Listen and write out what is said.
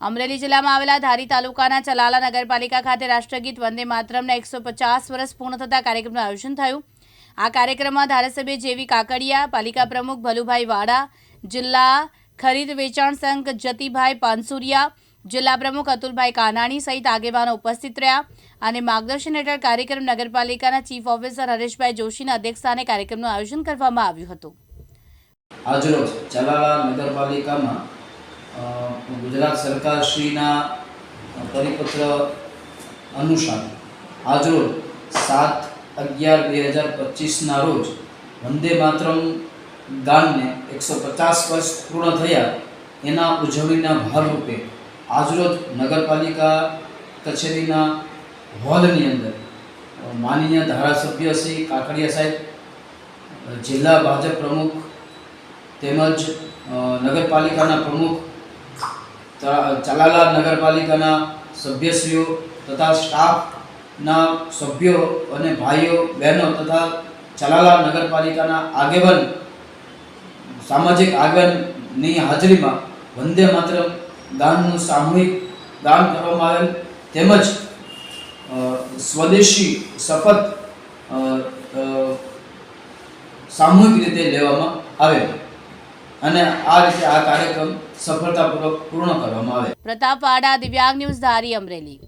અમરેલી જિલ્લામાં આવેલા ધારી તાલુકાના ચલાલા નગરપાલિકા ખાતે રાષ્ટ્રગીત વંદે માતરમના એકસો પચાસ વર્ષ પૂર્ણ થતા કાર્યક્રમનું આયોજન થયું. આ કાર્યક્રમમાં ધારાસભ્ય જેવી કાકડિયા, પાલિકા પ્રમુખ ભલુભાઈ વાડા, જિલ્લા ખરીદ વેચાણ સંઘ જતીભાઈ પાનસુરિયા, જિલ્લા પ્રમુખ અતુલભાઈ કાનાણી સહિત આગેવાનો ઉપસ્થિત રહ્યા અને માર્ગદર્શન હેઠળ કાર્યક્રમ નગરપાલિકાના ચીફ ઓફિસર હરેશભાઈ જોશીના અધ્યક્ષસ્થાને કાર્યક્રમનું આયોજન કરવામાં આવ્યું હતું. આજરોજ ચલાલા નગરપાલિકામાં ગુજરાત સરકારશ્રીના પરિપત્ર અનુસાર આજરોજ સાત અગિયાર બે હજાર પચીસના રોજ વંદે માતરમ ગાનને એકસો પચાસ વર્ષ પૂર્ણ થયા એના ઉજવણીના ભાગરૂપે આજરોજ નગરપાલિકા કચેરીના હોલની અંદર માનનીય ધારાસભ્ય શ્રી કાકડિયા સાહેબ, જિલ્લા ભાજપ પ્રમુખ તેમજ નગરપાલિકાના પ્રમુખ ચલાલા નગરપાલિકાના સભ્યશ્રીઓ તથા સ્ટાફના સભ્યો અને ભાઈઓ, બહેનો તથા ચલાલા નગરપાલિકાના આગેવાન, સામાજિક આગેવાનની હાજરીમાં વંદે માત્ર ગાનનું સામૂહિક ગાન કરવામાં આવેલ તેમજ સ્વદેશી શપથ સામૂહિક રીતે લેવામાં આવેલ. અને આ રીતે આ કાર્યક્રમ સફળતાપૂર્વક પૂર્ણ કરવામાં આવે. પ્રતાપવાડા દિવ્યાંગ ન્યૂઝ ધારી અમરેલી.